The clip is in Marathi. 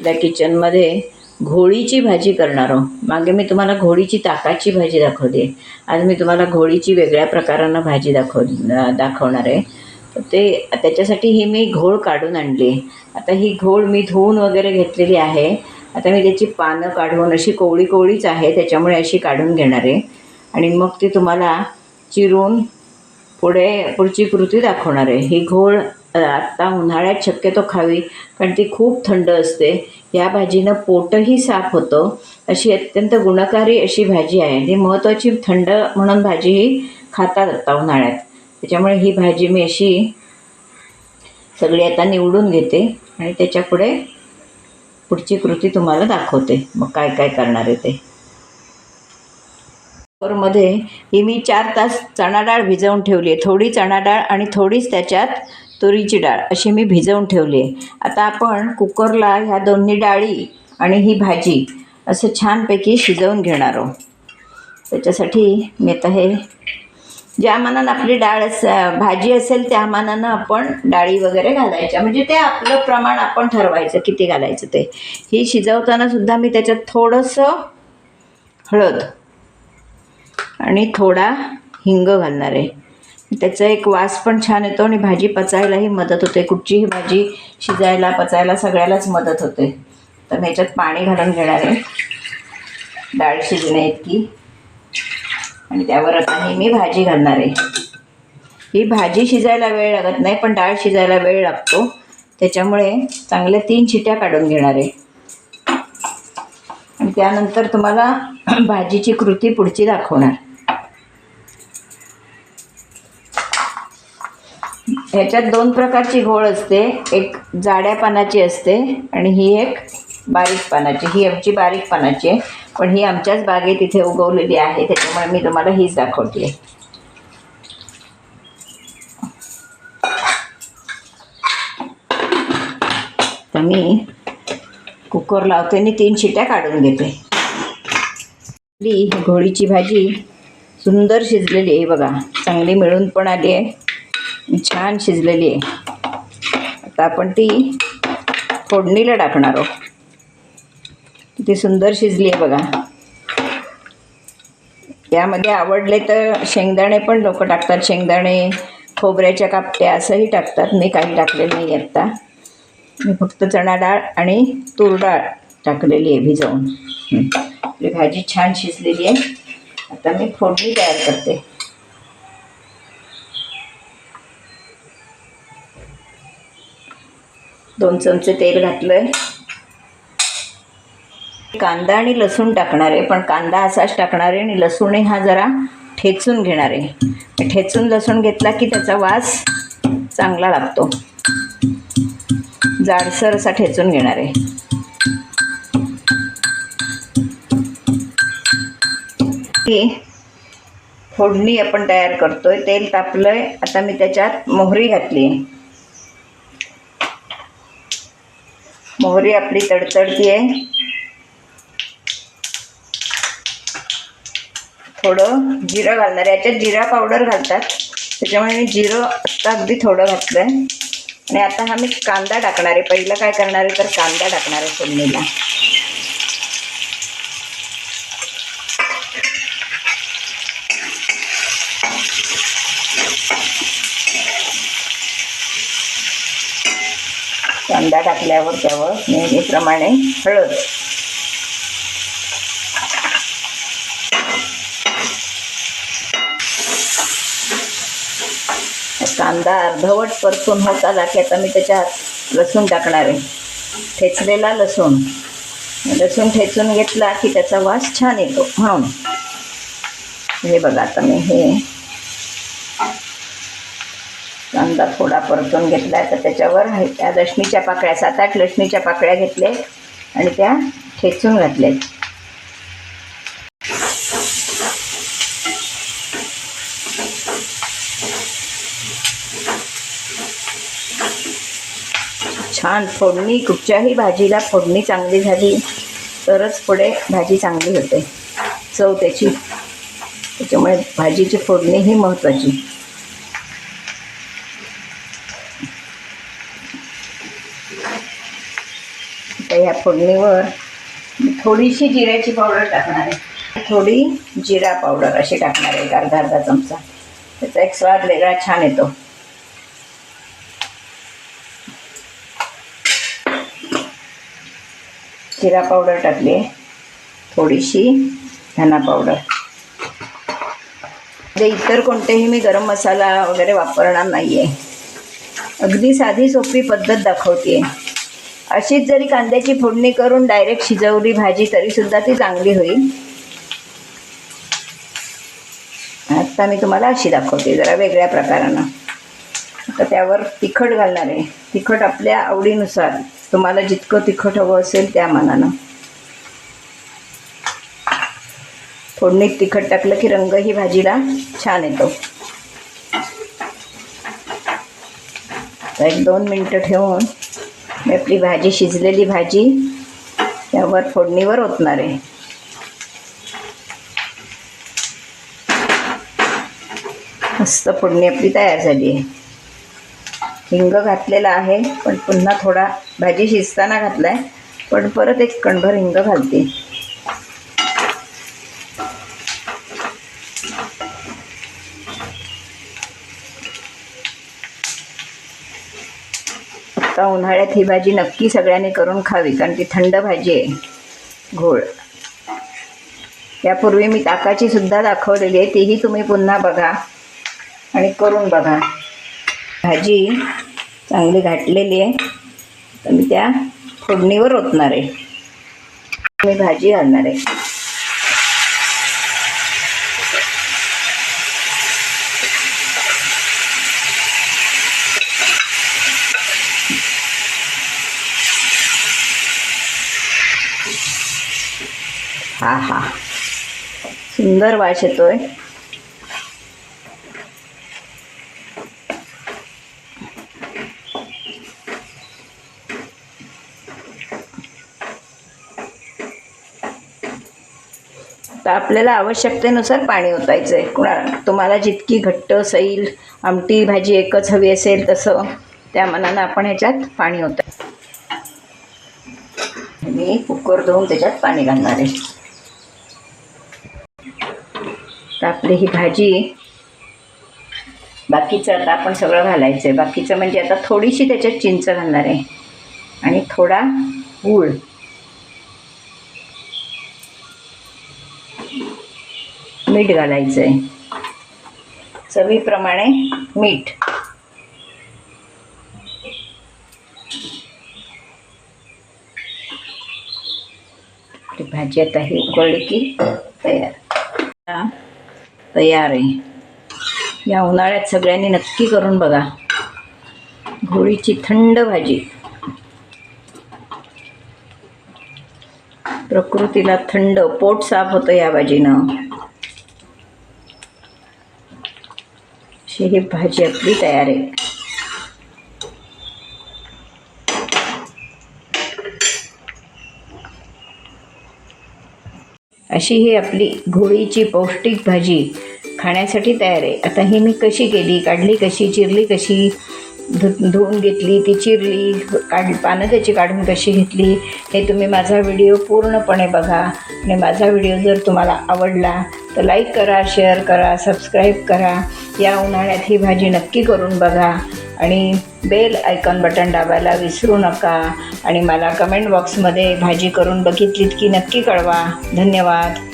आपल्या किचनमध्ये घोळीची भाजी करणार आहोत मागे मी तुम्हाला घोळीची ताकाची भाजी दाखवली आज मी तुम्हाला घोळीची वेगळ्या प्रकारानं भाजी दाखव दाखवणार आहे. ते त्याच्यासाठी ही मी घोळ काढून आणली. आहे आता ही घोळ मी धुवून वगैरे घेतलेली आहे. आता मी त्याची पानं काढून अशी कोवळी कोवळीच आहे त्याच्यामुळे अशी काढून घेणार आहे. आणि मग ती तुम्हाला चिरून पुढे पुढची कृती दाखवणार आहे. ही घोळ आत्ता उन्हाळ्यात शक्यतो खावी कारण ती खूप थंड असते. या भाजीनं पोटही साफ होतं. अशी अत्यंत गुणकारी अशी भाजी आहे. ही महत्त्वाची थंड म्हणून भाजी ही खातात आत्ता उन्हाळ्यात. त्याच्यामुळे ही भाजी मी अशी सगळी आता निवडून घेते आणि त्याच्या पुढे पुढची कृती तुम्हाला दाखवते. मग काय काय करणार आहे ते. मध्ये ही मी चार तास चणा डाळ भिजवून ठेवली आहे. थोडी चणा डाळ आणि थोडीच त्याच्यात तुरीची डाळ अशी मी भिजवून ठेवली आहे. आता आपण कुकरला ह्या दोन्ही डाळी आणि ही भाजी असं छानपैकी शिजवून घेणार आहोत. त्याच्यासाठी मी आता हे ज्या मानानं आपली डाळ अस भाजी असेल त्या मानानं आपण डाळी वगैरे घालायच्या. म्हणजे ते आपलं प्रमाण आपण ठरवायचं किती घालायचं ते. ही शिजवताना सुद्धा मी त्याच्यात थोडंसं हळद आणि थोडा हिंग घालणार आहे. त्याचा एक वास पण छान येतो आणि भाजी पचायलाही मदत होते. कुठचीही भाजी शिजायला पचायला सगळ्यालाच मदत होते. तर मी ह्याच्यात पाणी घालून घेणार आहे. डाळ शिजणे इतकी. आणि त्यावर आता ही मी भाजी घालणार आहे. ही भाजी शिजायला वेळ लागत नाही पण डाळ शिजायला वेळ लागतो. त्याच्यामुळे चांगल्या तीन शिट्या काढून घेणार आहे. आणि त्यानंतर तुम्हाला भाजीची कृती पुढची दाखवणार. ह्याच्यात दोन प्रकारची घोळ असते. एक जाड्या पानाची असते आणि ही एक बारीक पानाची. ही आमची बारीक पानाची आहे. पण ही आमच्याच बागेत इथे उगवलेली आहे. त्याच्यामुळे मी तुम्हाला हीच दाखवते. आहे तर मी कुकर लावते आणि तीन शिट्या काढून घेते. घोळीची भाजी सुंदर शिजलेली आहे बघा. चांगली मिळून पण आली आहे. छान शिजलेली आहे. आता आपण ती फोडणीला टाकणार आहोत. ती सुंदर शिजली आहे बघा. यामध्ये आवडले तर शेंगदाणे पण लोक टाकतात. शेंगदाणे खोबऱ्याच्या कापट्या असंही टाकतात. मी काही टाकलेलं नाही आत्ता मी फक्त चणा डाळ आणि तूर डाळ टाकलेली आहे भिजवून. आपली भाजी छान शिजलेली आहे. आता मी फोडणी तयार करते. दोन चमचे तेल घातलं आहे कांदा आणि लसूण टाकणार आहे पण कांदा असाच टाकणार आहे आणि लसूणही हा जरा ठेचून घेणार आहे. ठेचून लसूण घेतला की त्याचा वास चांगला लागतो. जाडसर असा ठेचून घेणार आहे. ही फोडणी आपण तयार करतोय तेल तापलंय आता मी त्याच्यात मोहरी घातली आहे. मोहरी आपली तडतडती आहे. थोडं जिरं घालणार आहे. याच्यात जिरा पावडर घालतात. त्याच्यामुळे मी जिरं आत्ता अगदी थोडं घातलं आहे आणि आता हा मी कांदा टाकणार आहे. पहिलं काय करणार आहे तर कांदा टाकणार आहे फोडणीला. कांदा टाकल्यावर त्यावर नेहमीप्रमाणे हळद. कांदा अर्धवट परतून होत आला की आता मी त्याच्यात लसूण टाकणार आहे. ठेचलेला लसूण. लसूण ठेचून घेतला की त्याचा वास छान येतो. म्हणून हे बघा आता मी हे कांदा थोडा परतून घेतला तर त्याच्यावर हे त्या लक्ष्मीच्या पाकळ्या सात आठ लक्ष्मीच्या पाकळ्या घेतल्या आणि त्या ठेचून घातल्या छान फोडणी कुठच्याही भाजीला फोडणी चांगली झाली तरच पुढे भाजी चांगली होते. चव त्याची. त्याच्यामुळे भाजीची फोडणी ही महत्त्वाची. या फोडणीवर थोडीशी जिऱ्याची पावडर टाकणार आहे. थोडी जिरा पावडर अशी टाकणार आहे अर्धा अर्धा चमचा. त्याचा एक स्वाद वेगळा छान येतो. जिरा पावडर टाकली आहे. थोडीशी धना पावडर म्हणजे इतर कोणतेही मी गरम मसाला वगैरे वापरणार नाही आहे अगदी साधी सोपी पद्धत दाखवते आहे अशीच जरी कांद्याची फोडणी करून डायरेक्ट शिजवली भाजी तरीसुद्धा ती चांगली होईल. आता मी तुम्हाला अशी दाखवते जरा वेगळ्या प्रकारानं. आता त्यावर तिखट घालणार आहे. तिखट आपल्या आवडीनुसार तुम्हाला जितकं तिखट हवं असेल त्या मानानं. फोडणीत तिखट टाकलं की रंग ही भाजीला छान येतो. एक दोन मिनटं ठेवून आपली भाजी शिजलेली भाजी त्यावर फोडणीवर ओतणार आहे. मस्त फोडणी आपली तयार झाली आहे. हिंग घातलेला आहे पण पुन्हा थोडा भाजी शिजताना घातला आहे पण परत एक कणभर हिंग घालते. का उन्हाळ्यात ही भाजी नक्की सगळ्यांनी करून खावी कारण ती थंड भाजी आहे. घोळ. यापूर्वी मी ताकाची सुद्धा दाखवलेली आहे तीही तुम्ही पुन्हा बघा आणि करून बघा. भाजी चांगली घाटलेली आहे तर मी त्या फोडणीवर ओतणार आहे. मी भाजी घालणार आहे. हा हा. सुंदर वास येतोय. तर आपल्याला आवश्यकतेनुसार पाणी ओतायचं आहे कुणा तुम्हाला जितकी घट्ट सैल आमटी भाजी एकच हवी असेल तसं त्या मनानं आपण ह्याच्यात पाणी ओताय. मी कुकर धुवून त्याच्यात पाणी घालणार आहे. तर आपली ही भाजी. बाकीचं आता आपण सगळं घालायचं आहे बाकीचं म्हणजे आता थोडीशी त्याच्यात चिंच घालणार आहे. आणि थोडा गूळ. मीठ घालायचं आहे चवीप्रमाणे मीठ. भाजी आता ही उकळली की तयार. तयार आहे. या उन्हाळ्यात सगळ्यांनी नक्की करून बघा. घोळीची थंड भाजी. प्रकृतीला थंड पोट साफ होतं या भाजीनं. अशी ही भाजी आपली तयार आहे. अशी ही आपली घोळीची पौष्टिक भाजी. खाण्यासाठी तयार आहे. आता ही मी कशी केली? काढली कशी? चिरली कशी? धु धुवून घेतली ती चिरली काढ पानं त्याची काढून कशी घेतली? हे तुम्ही माझा व्हिडिओ पूर्णपणे बघा. आणि माझा व्हिडिओ जर तुम्हाला आवडला तर लाईक करा शेअर करा सबस्क्राईब करा. या उन्हाळ्यात ही भाजी नक्की करून बघा. आणि बेल आयकॉन बटन दाबायला विसरू नका. आणि मला कमेंट बॉक्समध्ये भाजी करून बघितलीत की नक्की कळवा. धन्यवाद.